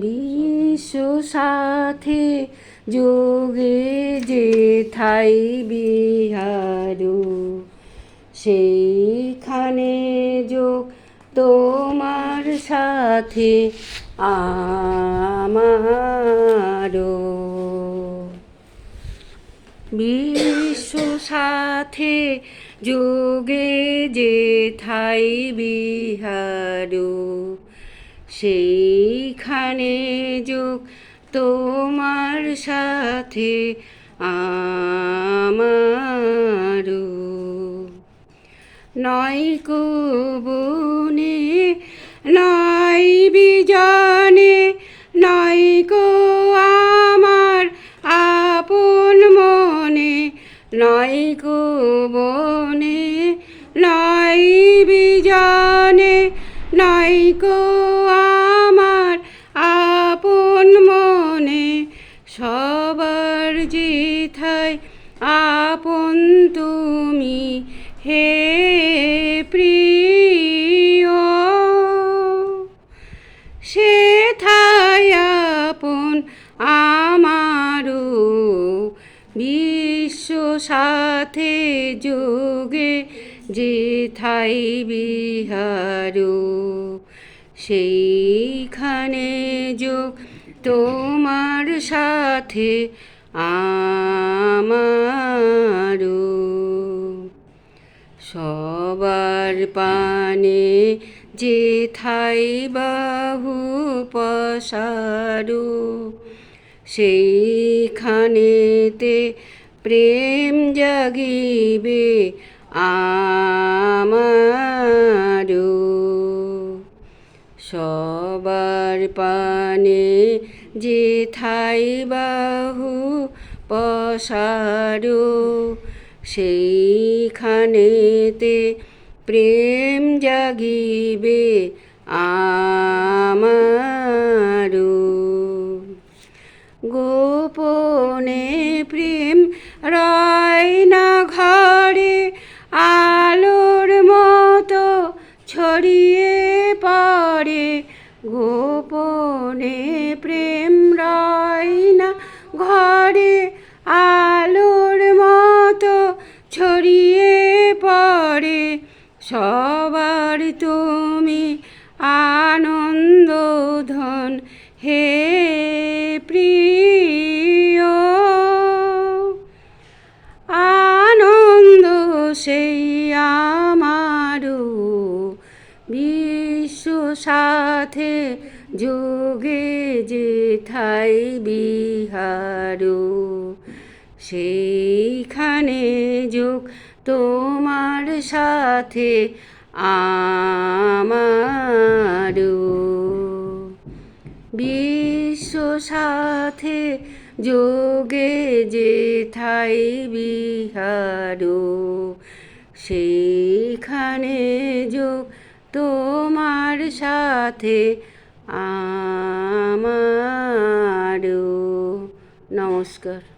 বিশ্ব সাথে যোগে যে থাই বিহারু সেইখানে যোগ তোমার সাথে আমারও। বিশ্ব সাথে যোগে যে থাই বিহারু, সেইখানে যোগ তোমার সাথে আমারু। নয় বনে নয় বিজনে, নয় কো নয় বনে নয় বিজনে নয় কো আমার আপন মনে। সবার যেথায় আপন তুমি, হে প্রিয়। সে সেথায় আপন সাথে যোগে যেথাই বিহারো, সেইখানে যোগ তোমার সাথে আমারও সবার পানে যে থাই বাহু পসারু সেইখানেতে প্রেম জাগিবে আমারও। সবার পানে যে থাই বাহু পসারু সেইখানেতে প্রেম জাগিবে আমারও। রয় না ঘরে আলোর মতো ছড়িয়ে পড়ে, গোপনে প্রেম রয় না ঘরে আলোর মতো ছড়িয়ে পড়ে, সবার তুমি আনন্দ ধন হে সাথে যোগে যে থাই বিহারো, সেইখানে যোগ তোমার সাথে আমারও বিশ্ব সাথে যোগে যে থাই বিহারো, সেইখানে যোগ তোমার সাথে আমারও। নমস্কার।